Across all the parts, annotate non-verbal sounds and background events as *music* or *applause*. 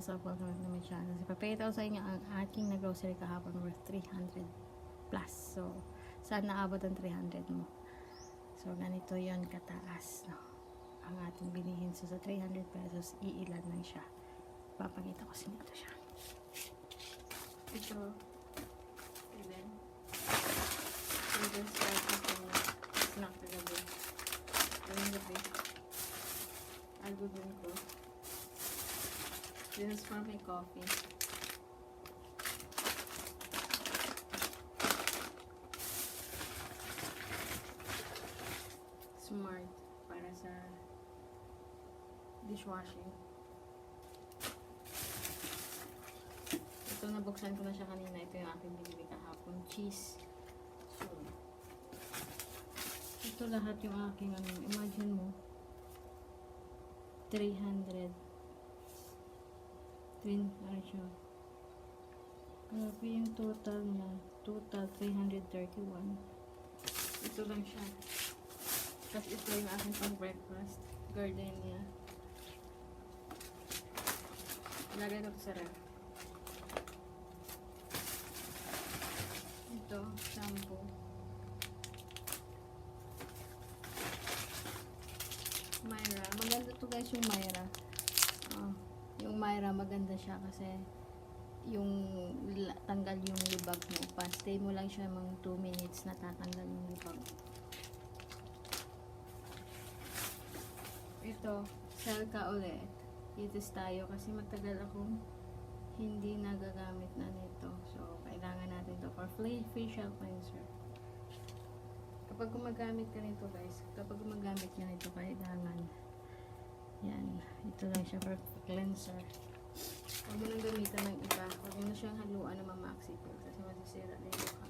what's up? Welcome to my channel. So, papakita ko sa inyo ang aking na grocery kahapon worth 300 plus. So, saan naabot ang 300 mo? So, ganito yon kataas. No? Ang ating binihin. So, sa 300 pesos, iilan lang siya. Papakita ko sa inyo ito siya. Ito. Ilan? So, this is ito. Snack na gabi. Yung gabi. Algodoon ko. This is for my coffee. Smart para sa dishwashing. Ito nabuksan ko na siya kanina. Ito yung aking binili kahapon. Cheese. So, ito lahat yung aking ano. Imagine mo. 300 Twin, ano siya? Grabe yung total na. Total 331. Ito lang siya. Tapos ito yung aking pang breakfast. Gardenia. Lagay ko sa ref. Ito, shampoo. Myra. Maganda to guys yung Myra. Myra maganda siya kasi yung tanggal yung libag mo. Pa-stay mo lang siya mga 2 minutes na tatanggal yung libag. Ito, sell ka ulit. Itis tayo kasi matagal akong hindi nagagamit na nito. So, kailangan natin to for facial cleanser. Kapag gumagamit ka nito guys, kapag gumagamit ka nito, kailangan yan, ito lang siya for cleanser. Huwag mo nang gamitan ng iba. Huwag mo na siyang haluan ng mamaxipil kasi masisira na yung mukha.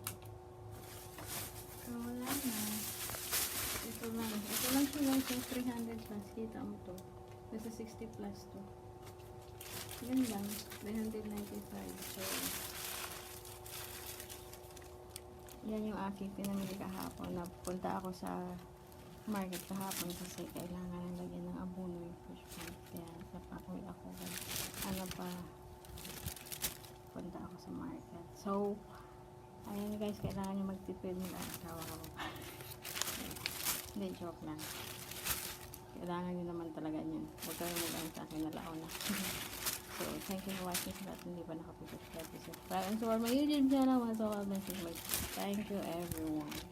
So, wala na. Ito lang. Ito lang siya guys, yung 300 plus. Kita mo to. Nasa 60 plus to. Yan lang. 395. So, yan yung aking pinamili kahapon. Napunta ako sa market kahapon kasi kailangan ng lagyan ng abono yung fish pond. Kaya napakuwi ako. Ano pa, punta ako sa market. So, ayun guys, kailangan nyo magtipid ng asawa ko. *laughs* Hindi, joke lang. Kailangan nyo naman talaga yun. Huwag kayong mag sa akin na lao *laughs* na. so, thank you for watching. Sa lahat hindi pa nakapag-subscribe, subscribe. And to our my YouTube channel, once all, message my Thank you everyone.